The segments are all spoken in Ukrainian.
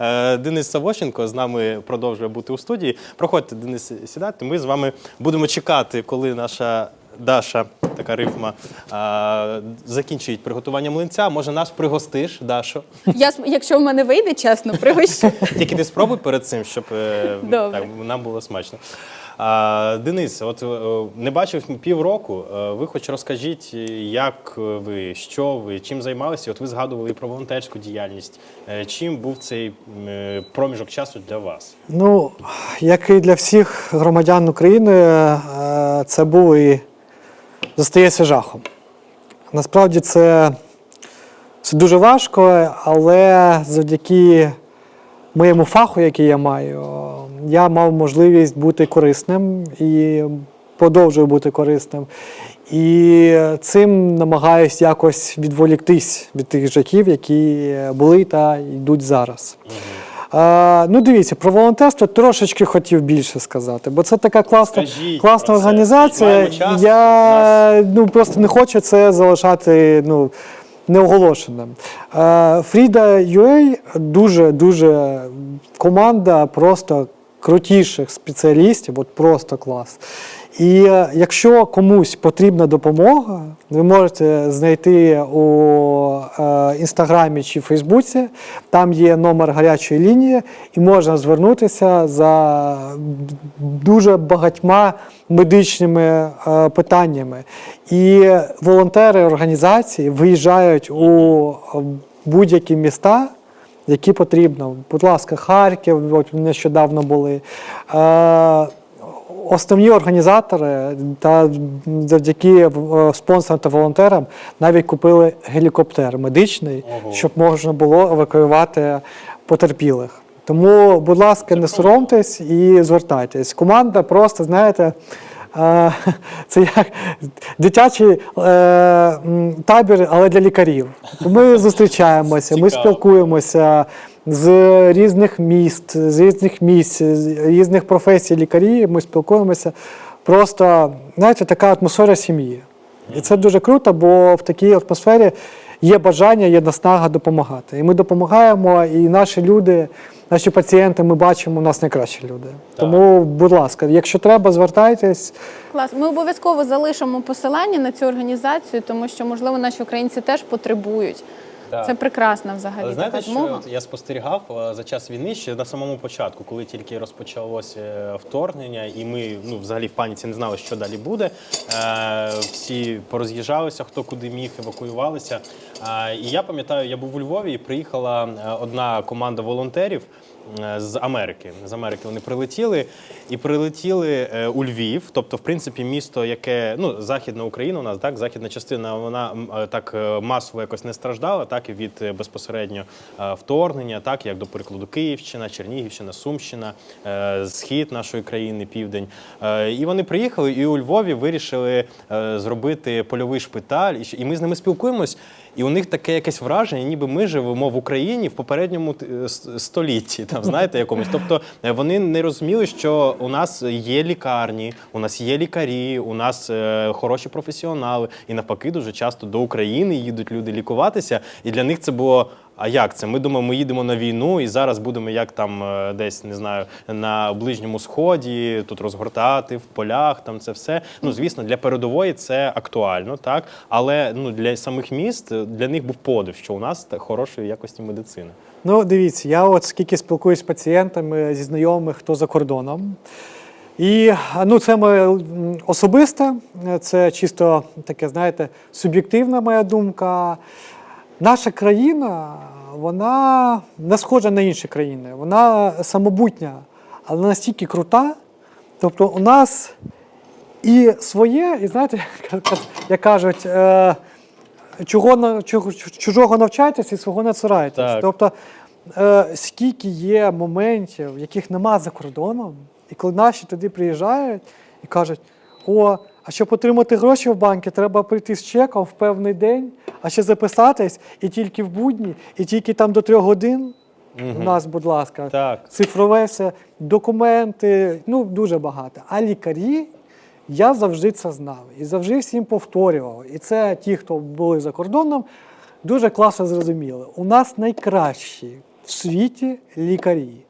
Е, Денис Савощенко з нами продовжує бути у студії. Проходьте, Денис, сідайте. Ми з вами будемо чекати, коли наша Даша, така рифма, а, закінчить приготування млинця. Може, нас пригостиш, Дашо? Я, якщо в мене вийде, чесно, пригощу. Тільки ти спробуй перед цим, щоб е, Добре. так, нам було смачно. Денис, от е, не бачив півроку. Е, Ви хоч розкажіть, як ви, що ви, чим займалися? От ви згадували про волонтерську діяльність. Е, Чим був цей проміжок часу для вас? Ну, як і для всіх громадян України, це було і зостається жахом. Насправді це, це дуже важко, але завдяки моєму фаху, який я маю, я мав можливість бути корисним і продовжую бути корисним. І цим намагаюсь якось відволіктись від тих жахів, які були та йдуть зараз. Е, ну, дивіться, про волонтерство трошечки хотів більше сказати, бо це така класна, Скажіть класна про це. організація. Маємо час, Я ну, просто не хочу це залишати ну, неоголошеним. Фріда Frida UA дуже-дуже команда просто крутіших спеціалістів, от просто клас. І е, якщо комусь потрібна допомога, ви можете знайти у е, інстаграмі чи Фейсбуці. Там є номер гарячої лінії, і можна звернутися за дуже багатьма медичними е, питаннями. І волонтери організації виїжджають у будь-які міста які потрібно. Будь ласка, Харків, от нещодавно були. Основні організатори та завдяки е, спонсорам та волонтерам навіть купили гелікоптер медичний, Ого. щоб можна було евакуювати потерпілих. Тому, будь ласка, не соромтесь і звертайтесь. Команда просто, знаєте, е, це як дитячий е, табір, але для лікарів. Ми зустрічаємося, ми спілкуємося з різних міст, з різних місць, з різних професій лікарів. Ми спілкуємося. Просто, знаєте, така атмосфера сім'ї. І це дуже круто, бо в такій атмосфері є бажання, є наснага допомагати. І ми допомагаємо, і наші люди, наші пацієнти, ми бачимо, у нас найкращі люди. Тому, будь ласка, якщо треба, звертайтесь. Клас. Ми обов'язково залишимо посилання на цю організацію, тому що, можливо, наші українці теж потребують. Так. Це прекрасна взагалі Але знаєте, така що от я спостерігав е, за час війни ще на самому початку, коли тільки розпочалося е, вторгнення, і ми ну взагалі в паніці не знали, що далі буде. Е, всі пороз'їжджалися, хто куди міг, евакуювалися. І я пам'ятаю, я був у Львові, і приїхала одна команда волонтерів. Е, З Америки з Америки вони прилетіли і прилетіли е, у Львів. Тобто, в принципі, місто, яке ну західна Україна, у нас так, західна частина, вона е, так масово якось не страждала, так і від безпосередньо вторгнення, так як до прикладу Київщина, Чернігівщина, Сумщина, схід нашої країни, південь. І вони приїхали, і у Львові вирішили зробити польовий шпиталь. І ми з ними спілкуємось. І у них таке якесь враження, ніби ми живемо в Україні в попередньому е, столітті, там знаєте, якомусь. Тобто е, вони не розуміли, що у нас є лікарні, у нас є лікарі, у нас е, хороші професіонали, і навпаки, дуже часто до України їдуть люди лікуватися. І для них це було. А як це? Ми думаємо, ми їдемо на війну і зараз будемо як там е, десь не знаю на ближньому сході тут розгортати в полях. Там це все. Ну звісно, для передової це актуально, так але ну для самих міст е, для них був подив, що у нас хорошої якості медицина. Ну, дивіться, я от скільки спілкуюсь з пацієнтами, зі знайомими, хто за кордоном. І ну, це моє особисте, це чисто таке, знаєте, суб'єктивна моя думка. Наша країна, вона не схожа на інші країни, вона самобутня, але настільки крута. Тобто у нас і своє, і знаєте, як кажуть, е, чого, чужого навчайтеся і свого не цурайтесь. Тобто, е, скільки є моментів, яких нема за кордоном, і коли наші туди приїжджають і кажуть, о, а щоб отримати гроші в банки, треба прийти з чеком в певний день, а ще записатись і тільки в будні, і тільки там до трьох годин. У нас, будь ласка, Так. цифрове все, документи, ну дуже багато. А лікарі, я завжди це знав і завжди всім повторював. І це ті, хто були за кордоном, дуже класно зрозуміли. У нас найкращі в світі лікарі.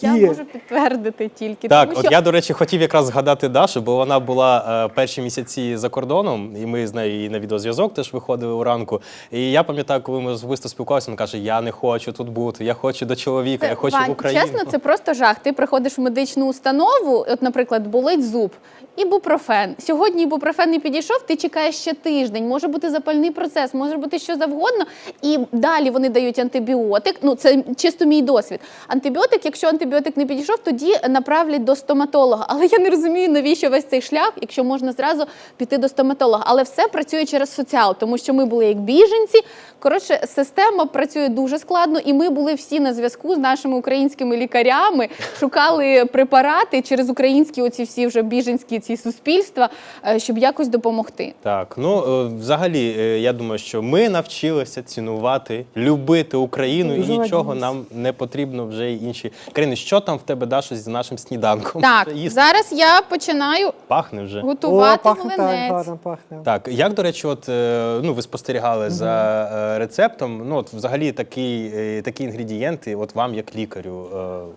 Я І- можу підтвердити тільки. Так, тому от що я, до речі, хотів якраз згадати Дашу, бо вона була е, перші місяці за кордоном, і ми з нею і на відеозв'язок теж виходили уранку. І я пам'ятаю, коли ми особисто спілкувалися, вона каже: Я не хочу тут бути, я хочу до чоловіка, я хочу Вань, в Україну. Чесно, це просто жах. Ти приходиш в медичну установу, от, наприклад, болить зуб. Ібупрофен. Сьогодні ібупрофен не підійшов, ти чекаєш ще тиждень, може бути запальний процес, може бути що завгодно. І далі вони дають антибіотик. Ну, це чисто мій досвід. Антибіотик, якщо антибіотик не підійшов, тоді направлять до стоматолога. Але я не розумію, навіщо весь цей шлях, якщо можна зразу піти до стоматолога. Але все працює через соціал, тому що ми були як біженці. Коротше, система працює дуже складно, і ми були всі на зв'язку з нашими українськими лікарями, шукали препарати через українські оці всі вже біженські ці суспільства, е, щоб якось допомогти. Так, ну е, взагалі, е, я думаю, що ми навчилися цінувати, любити Україну, і нічого нам не потрібно вже інші країни. Що там в тебе Даша з нашим сніданком? Так, їсти зараз я починаю пахне вже. готувати О, пахне так, гарно пахне. Так, як до речі, от е, ну ви спостерігали за е, рецептом. Ну от взагалі такі, е, такі інгредієнти, от вам як лікарю.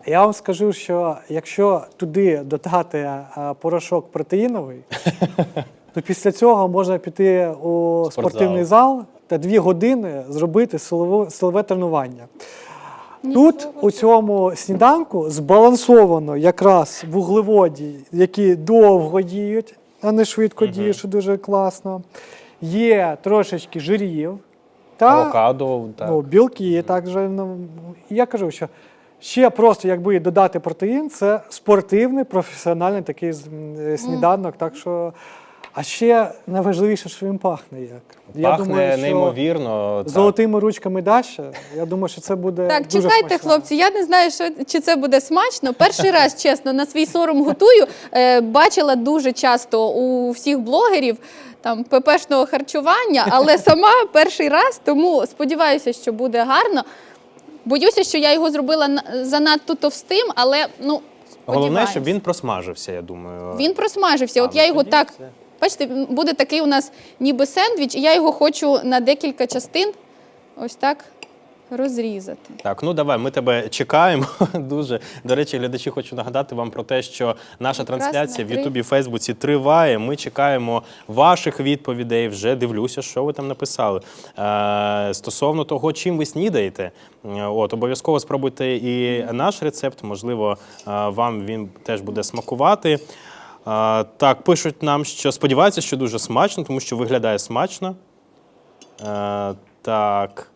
е, Я вам скажу, що якщо туди додати а, порошок протеїновий, то після цього можна піти у спортивний зал та дві години зробити силове, силове тренування. Тут у цьому сніданку збалансовано якраз вуглеводі, які довго діють, а не швидко діють, що дуже класно. Є трошечки жирів та авокадо, так. ну, білки. Також, ну, я кажу, що ще просто якби додати протеїн, це спортивний, професіональний такий сніданок. Так що, а ще найважливіше, що він пахне як. Пахне неймовірно. так. Золотими ручками Даші. Я думаю, що це буде Так, дуже чекайте, смачно. хлопці. Я не знаю, що чи це буде смачно. Перший раз, чесно, на свій сором готую. Е, бачила дуже часто у всіх блогерів там ППшного харчування, але сама перший раз, тому сподіваюся, що буде гарно. Боюся, що я його зробила занадто товстим, але ну Головне, щоб він просмажився, я думаю. Він просмажився. А, От я його так. Бачите, буде такий у нас ніби сендвіч, і я його хочу на декілька частин ось так розрізати. Так, ну давай, ми тебе чекаємо дуже. До речі, глядачі, хочу нагадати вам про те, що наша Якраз трансляція в три. Ютубі Фейсбуці триває. Ми чекаємо ваших відповідей. Вже дивлюся, що ви там написали. Е, стосовно того, чим ви снідаєте, е, от обов'язково спробуйте і наш рецепт. Можливо, е, вам він теж буде смакувати. Так, пишуть нам, що сподіваються, що дуже смачно, тому що виглядає смачно. Е, так.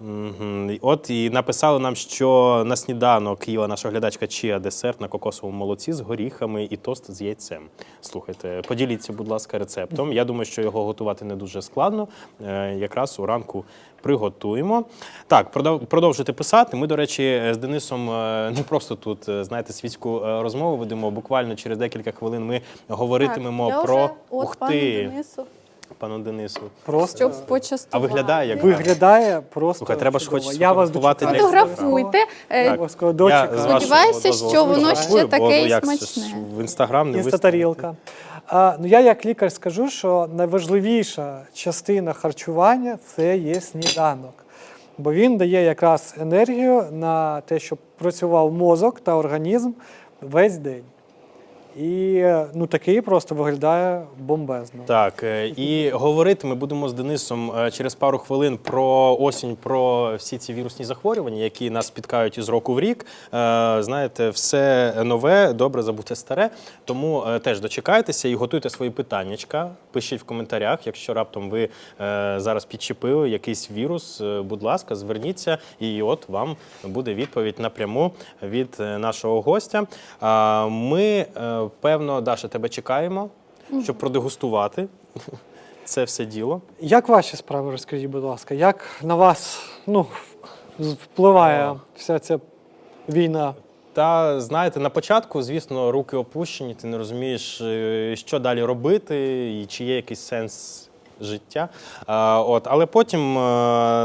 Мгм. От і написали нам, що на сніданок їла наша глядачка Чія десерт на кокосовому молоці з горіхами і тост з яйцем. Слухайте, поділіться, будь ласка, рецептом. Я думаю, що його готувати не дуже складно. Е, Якраз уранку приготуємо. Так, продов- продовжуйте писати. Ми, до речі, з Денисом е, не просто тут, е, знаєте, світську е, розмову ведемо. Буквально через декілька хвилин ми говоритимемо Так, я про вже, от, ух пану ти, Денису, пану Денису. Просто щоб А виглядає як виглядає просто. Слухай, треба ж чудово. хоч Я вас сфотографувати Фотографуйте. Е, Так. Обов'язково Я з вашого Сподіваюся, дозволу що воно ще таке ну, як це ж смачне. В інстаграм не виставити. Інстатарілка. А, ну я як лікар скажу, що найважливіша частина харчування це є сніданок. Бо він дає якраз енергію на те, щоб працював мозок та організм весь день. І е, ну, такий просто виглядає бомбезно. Так, е, і говорити ми будемо з Денисом е, через пару хвилин про осінь, про всі ці вірусні захворювання, які нас спіткають із року в рік. Знаєте, все нове, добре забуте старе. Тому теж дочекайтеся і готуйте свої питаннячка. Пишіть в коментарях, якщо раптом ви зараз підчепили якийсь вірус, будь ласка, зверніться, і от вам буде відповідь напряму від нашого гостя. Ми, певно, Даша, тебе чекаємо, щоб продегустувати це все діло. Як ваші справи, розкажіть, будь ласка, як на вас ну, впливає вся ця війна? Та знаєте, на початку, звісно, руки опущені, ти не розумієш, е, що далі робити, і чи є якийсь сенс життя. Е, От, але потім е,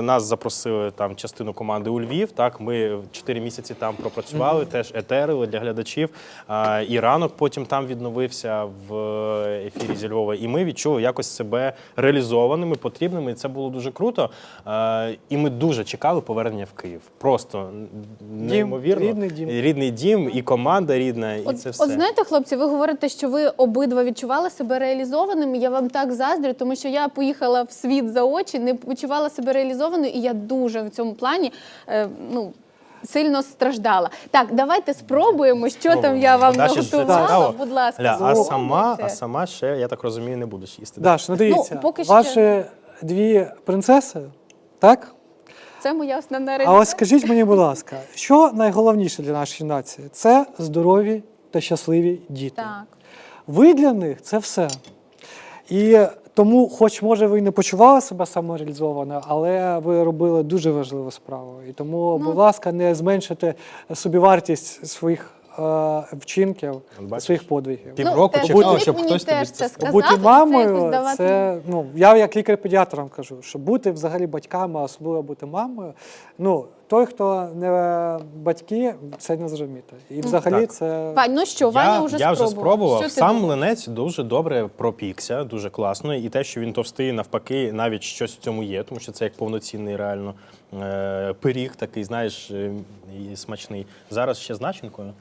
нас запросили там частину команди у Львів. Так, ми 4 місяці там пропрацювали, теж етерили для глядачів. Е, І ранок потім там відновився в ефірі зі Львова. І ми відчули якось себе реалізованими, потрібними. І це було дуже круто. Е, І ми дуже чекали повернення в Київ. Просто неймовірно. рідний дім. Рідний дім, і команда рідна, і От, це все. от знаєте, хлопці, ви говорите, що ви обидва відчували себе реалізованими. Я вам так заздрю, тому що я поїхала в світ за очі, не почувала себе реалізованою, і я дуже в цьому плані е, ну, сильно страждала. Так, давайте спробуємо, що там я вам Даші наготувала. Будь ласка, Ля, а сама, а сама ще, я так розумію, не будеш їсти. Даш, ну дивіться, Ну, поки ваші дві принцеси, так? Це моя основна А реалізація. ось скажіть мені, будь ласка, що найголовніше для нашої нації? Це здорові та щасливі діти. Так. Ви для них це все. І тому, хоч може ви і не почували себе самореалізовано, але ви робили дуже важливу справу. І тому, Ну, будь ласка, не зменшуйте собівартість своїх е, вчинків, Бачиш? своїх подвигів. Півроку теж чекав, щоб хтось тобі це сказав. Бути і це якось це ну я як лікар-педіатр вам кажу, що бути взагалі батьками, а особливо бути мамою. Ну той, хто не батьки, це не зрозуміти. І взагалі Так. це Вань, ну що, Ваня вже я вже спробував. спробував. Що ти Сам думаєш? млинець дуже добре пропікся, дуже класно. І те, що він товстий, навпаки, навіть щось в цьому є, тому що це як повноцінний реально е, пиріг, такий, знаєш, е, і смачний. Зараз ще з начинкою.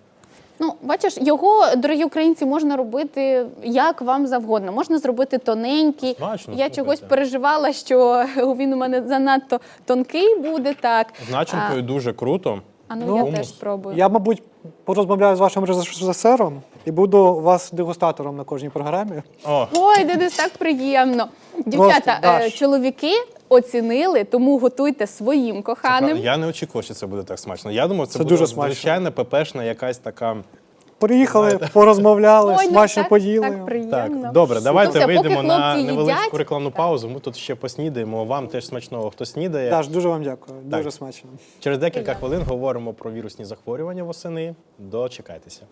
Ну, бачиш, його, дорогі українці, можна робити як вам завгодно. Можна зробити тоненький. Значно, Я слухайте. чогось переживала, що він у мене занадто тонкий буде. Так. З начинкою дуже круто. А ну, Ну, я теж спробую. я, мабуть, порозмовляю з вашим режисером і буду вас дегустатором на кожній програмі. О, Ой, Денис, так приємно. Дівчата, Даш. е, чоловіки оцінили, тому готуйте своїм коханим. я не очікував, що це буде так смачно. Я думав, це, Це буде дуже смачно. звичайна пепешна якась така. Приїхали, порозмовляли, Ой, ну, смачно так, поїли. Так, приємно. Так, добре, давайте Ну, поки вийдемо на хлопці невеличку їдять. рекламну паузу. Ми тут ще поснідаємо. Вам теж смачного, хто снідає. Даш, дуже вам дякую. Дуже смачно. Через декілька хвилин говоримо про вірусні захворювання восени. Дочекайтеся.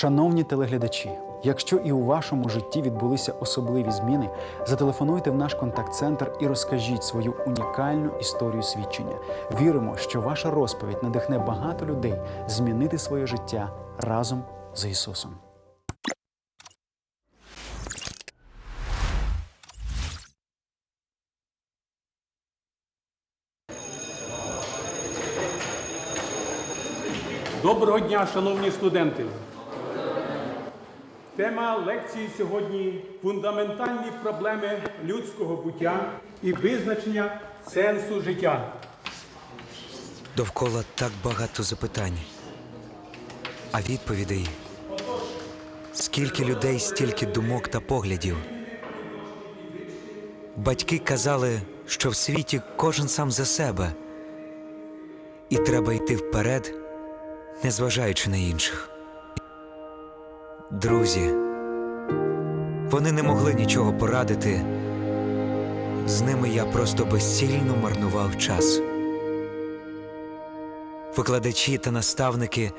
Шановні телеглядачі, якщо і у вашому житті відбулися особливі зміни, зателефонуйте в наш контакт-центр і розкажіть свою унікальну історію свідчення. Віримо, що ваша розповідь надихне багато людей змінити своє життя разом з Ісусом. Доброго дня, шановні студенти! Тема лекції сьогодні фундаментальні проблеми людського буття і визначення сенсу життя. Довкола так багато запитань, а відповідей скільки людей, стільки думок та поглядів. Батьки казали, що в світі кожен сам за себе, і треба йти вперед, незважаючи на інших. Друзі, вони не могли нічого порадити. З ними я просто безцільно марнував час. Викладачі та наставники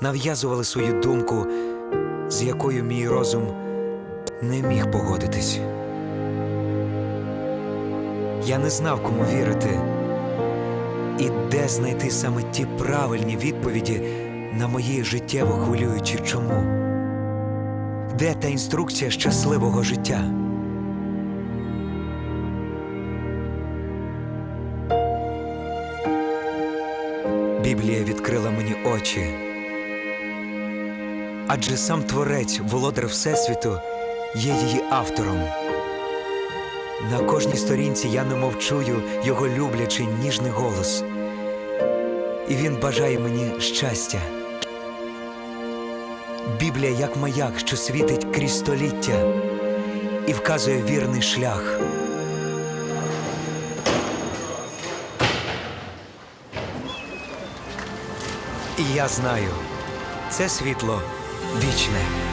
нав'язували свою думку, з якою мій розум не міг погодитись. Я не знав, кому вірити, і де знайти саме ті правильні відповіді на мої життєво хвилюючі чому. Де та інструкція щасливого життя? Біблія відкрила мені очі. Адже сам Творець, володар Всесвіту, є її автором. На кожній сторінці я немов чую його люблячий ніжний голос. І він бажає мені щастя. Біблія як маяк, що світить крізь століття і вказує вірний шлях. І я знаю, це світло вічне.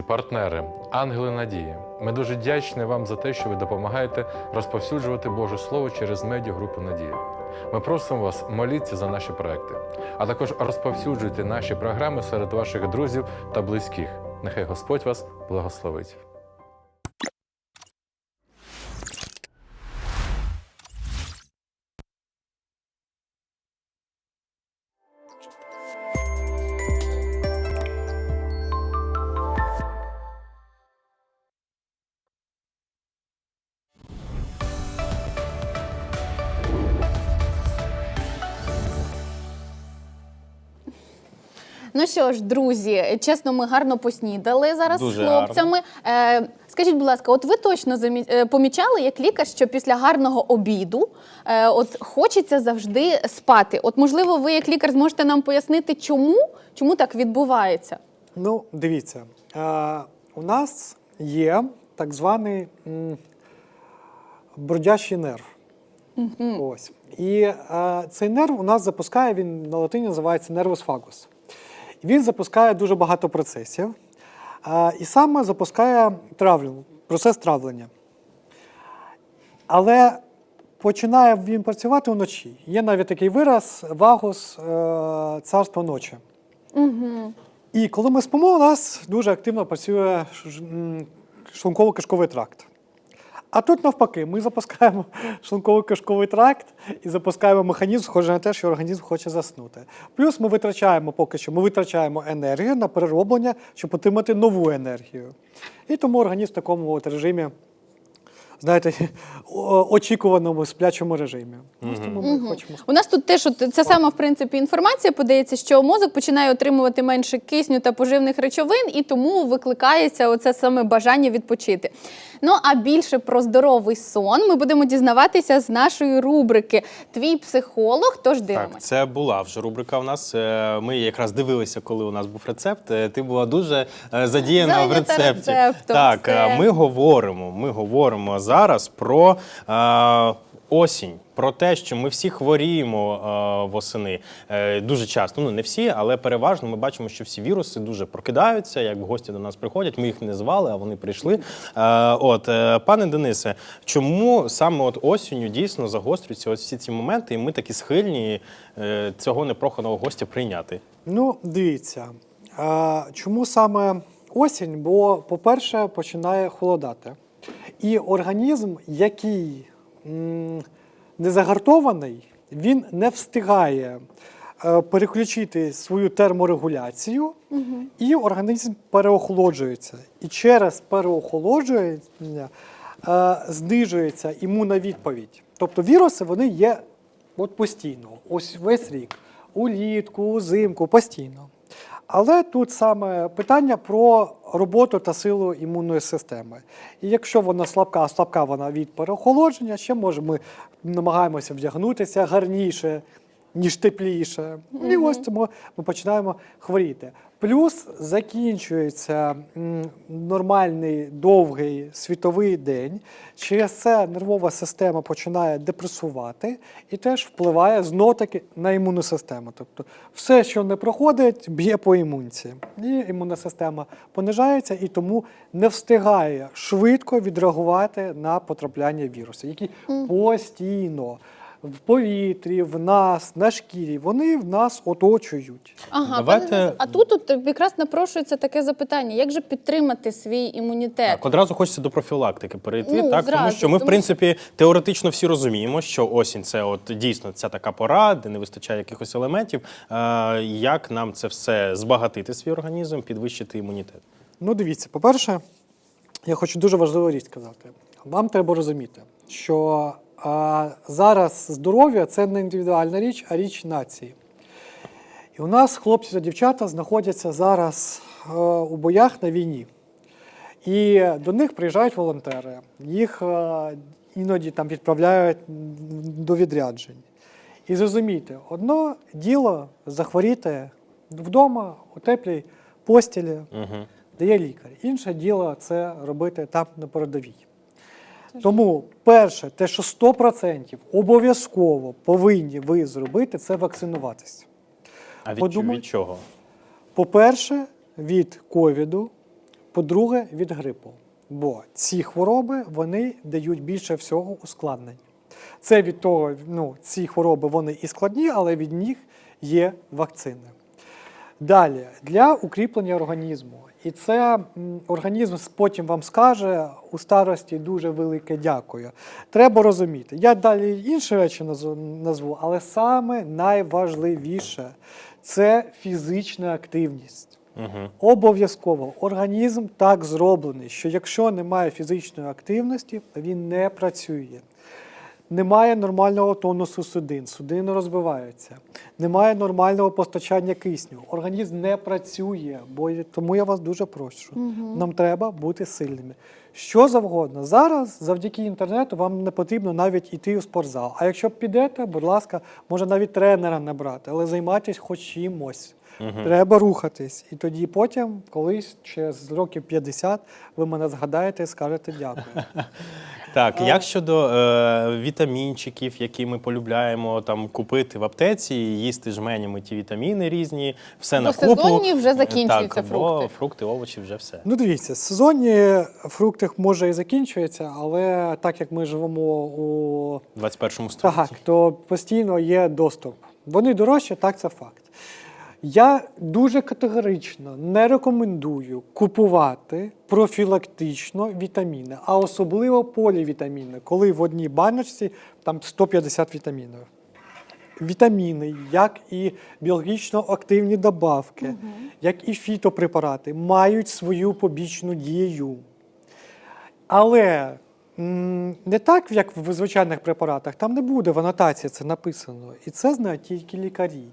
Друзі, партнери, ангели надії. Ми дуже вдячні вам за те, що ви допомагаєте розповсюджувати Боже Слово через медіа групу Надія. Ми просимо вас моліться за наші проекти, а також розповсюджуйте наші програми серед ваших друзів та близьких. Нехай Господь вас благословить. Що ж, друзі, чесно, ми гарно поснідали зараз Дуже з хлопцями. Е, скажіть, будь ласка, от ви точно е, помічали як лікар, що після гарного обіду е, от хочеться завжди спати? От, можливо, ви як лікар зможете нам пояснити, чому, чому так відбувається? Ну, дивіться, е, у нас є так званий м, бродячий нерв. Ось. І е, цей нерв у нас запускає, він на латині називається нервус фагус. Він запускає дуже багато процесів. І саме запускає травлю, процес травлення. Але починає він працювати вночі. Є навіть такий вираз вагус е, царство ночі. І коли ми спимо, у нас дуже активно працює шлунково-кишковий тракт. А тут навпаки, ми запускаємо шлунково-кишковий тракт і запускаємо механізм, схожий на те, що організм хоче заснути. Плюс ми витрачаємо поки що, ми витрачаємо енергію на перероблення, щоб отримати нову енергію. І тому організм в такому от режимі, знаєте, очікуваному сплячому режимі. Ось Тому ми хочемо У нас тут теж це сама в принципі інформація подається, що мозок починає отримувати менше кисню та поживних речовин, і тому викликається оце саме бажання відпочити. Ну а більше про здоровий сон ми будемо дізнаватися з нашої рубрики Твій психолог. Тож дивимося. Так, це була вже рубрика у нас. Е, Ми якраз дивилися, коли у нас був рецепт. Е, Ти була дуже е, задіяна в рецепті. рецептом, так, все. ми говоримо. Ми говоримо зараз про е, осінь. Про те, що ми всі хворіємо е, восени е, дуже часто. Ну не всі, але переважно ми бачимо, що всі віруси дуже прокидаються, як гості до нас приходять. Ми їх не звали, а вони прийшли. Е, от, е, пане Денисе, чому саме от осінню дійсно загострюються ось всі ці моменти, і ми такі схильні е, цього непроханого гостя прийняти? Ну, дивіться, а, чому саме осінь? Бо, по-перше, починає холодати. І організм, який не загартований, він не встигає е, переключити свою терморегуляцію, і організм переохолоджується. І через переохолодження е, знижується імунна відповідь. Тобто віруси вони є от постійно, ось весь рік, улітку, узимку, постійно. Але тут саме питання про роботу та силу імунної системи. І якщо вона слабка, а слабка вона від переохолодження, ще може ми намагаємося вдягнутися гарніше, ніж тепліше. І ось тому ми починаємо хворіти. Плюс закінчується нормальний довгий світовий день. Через це нервова система починає депресувати і теж впливає знов таки на імунну систему. Тобто все, що не проходить, б'є по імунці. І імунна система понижається і тому не встигає швидко відреагувати на потрапляння вірусу, які постійно. В повітрі, в нас, на шкірі, вони в нас оточують. Ага, Давайте- пане а тут от якраз напрошується таке запитання: як же підтримати свій імунітет? Так, одразу хочеться до профілактики перейти, Ну, так тому що ми, в принципі, теоретично всі розуміємо, що осінь це от дійсно ця така пора, де не вистачає якихось елементів. Е, як нам це все збагатити свій організм, підвищити імунітет? Ну, дивіться, по-перше, я хочу дуже важливу річ сказати. Вам треба розуміти, що а, зараз здоров'я це не індивідуальна річ, а річ нації. І у нас хлопці та дівчата знаходяться зараз е, у боях на війні. І до них приїжджають волонтери, їх е, іноді там відправляють до відряджень. І зрозумійте, одно діло захворіти вдома у теплій постілі, Угу. де є лікар. Інше діло це робити там на передовій. Тому перше, те, що 100% обов'язково повинні ви зробити, це вакцинуватися. А від, Подумай. від чого? По-перше, від ковіду, по-друге, від грипу. Бо ці хвороби вони дають більше всього ускладнень. Це від того, ну, ці хвороби вони і складні, але від них є вакцини. Далі, для укріплення організму. І це організм потім вам скаже у старості дуже велике дякую. Треба розуміти. Я далі інші речі назву, але саме найважливіше це фізична активність. Угу. Обов'язково організм так зроблений, що якщо немає фізичної активності, він не працює. Немає нормального тонусу судин, судини розбиваються. Немає нормального постачання кисню. Організм не працює, бо тому я вас дуже прошу. Нам треба бути сильними. Що завгодно. Зараз, завдяки інтернету, вам не потрібно навіть йти у спортзал. А якщо підете, будь ласка, може навіть тренера не брати, але займайтесь хоч чимось. Треба рухатись. І тоді потім, колись через років 50, ви мене згадаєте і скажете дякую. Так, як щодо е, вітамінчиків, які ми полюбляємо там купити в аптеці, їсти жменями ті вітаміни різні, все Бо на купу. сезонні вже закінчуються так, бо фрукти. фрукти, овочі вже все. Ну, дивіться, сезонні фрукти може і закінчуються, але так як ми живемо у В 21 столітті. так, то постійно є доступ. Вони дорожчі, так це факт. Я дуже категорично не рекомендую купувати профілактично вітаміни, а особливо полівітаміни, коли в одній баночці там 150 вітамінів. Вітаміни, як і біологічно активні добавки, як і фітопрепарати, мають свою побічну дію. Але не так, як в звичайних препаратах, там не буде в анотації це написано. І це знають тільки лікарі.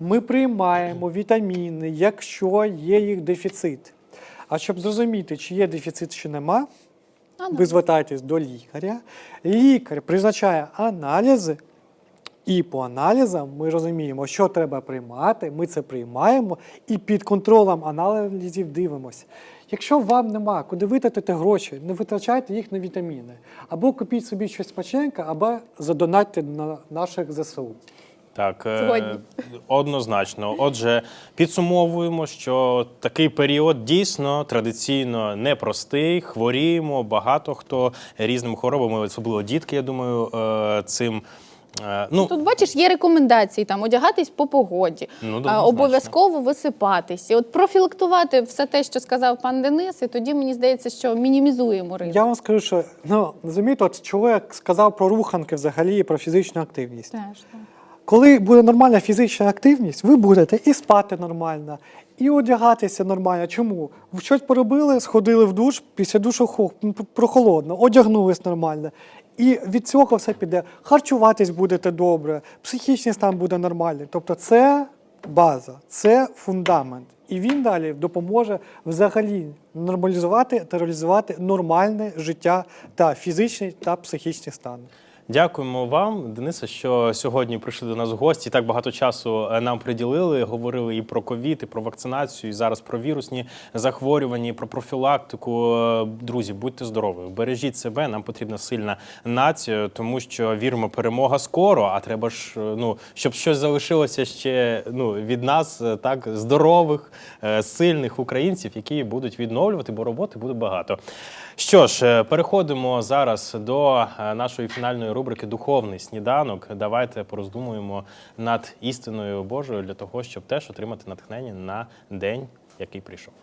Ми приймаємо вітаміни, якщо є їх дефіцит. А щоб зрозуміти, чи є дефіцит, чи нема, ви звертаєтесь до лікаря. Лікар призначає аналізи, і по аналізам ми розуміємо, що треба приймати, ми це приймаємо і під контролем аналізів дивимося. Якщо вам нема куди витратити гроші, не витрачайте їх на вітаміни. Або купіть собі щось смачненьке, або задонатьте на наших ЗСУ. Так, е, Згодні. однозначно. Отже, підсумовуємо, що такий період дійсно традиційно непростий. Хворіємо багато хто різними хворобами, особливо дітки, я думаю, е, цим. Е, Ну, Тут бачиш, є рекомендації там одягатись по погоді, Ну, а, однозначно. обов'язково висипатись. І от профілактувати все те, що сказав пан Денис, і тоді мені здається, що мінімізуємо ризик. Я вам скажу, що ну розумієте, от я сказав про руханки взагалі і про фізичну активність. Теж, так. Коли буде нормальна фізична активність, ви будете і спати нормально, і одягатися нормально. Чому? Щось поробили, сходили в душ, після душу прохолодно, одягнулись нормально. І від цього все піде. Харчуватись будете добре, психічний стан буде нормальний. Тобто це база, це фундамент. І він далі допоможе взагалі нормалізувати та реалізувати нормальне життя та фізичний та психічний стан. Дякуємо вам, Денисе, що сьогодні прийшли до нас в гості. Так багато часу е, нам приділили. Говорили і про ковід, і про вакцинацію, і зараз про вірусні захворювання, і про профілактику. Е, Друзі, будьте здорові, бережіть себе. Нам потрібна сильна нація, тому що віримо, перемога скоро. А треба ж е, ну, щоб щось залишилося ще ну від нас, так здорових, сильних українців, які будуть відновлювати, бо роботи буде багато. Що ж, е, переходимо зараз до е, нашої фінальної рубрики Духовний сніданок. Давайте пороздумуємо над істиною Божою для того, щоб теж отримати натхнення на день, який прийшов.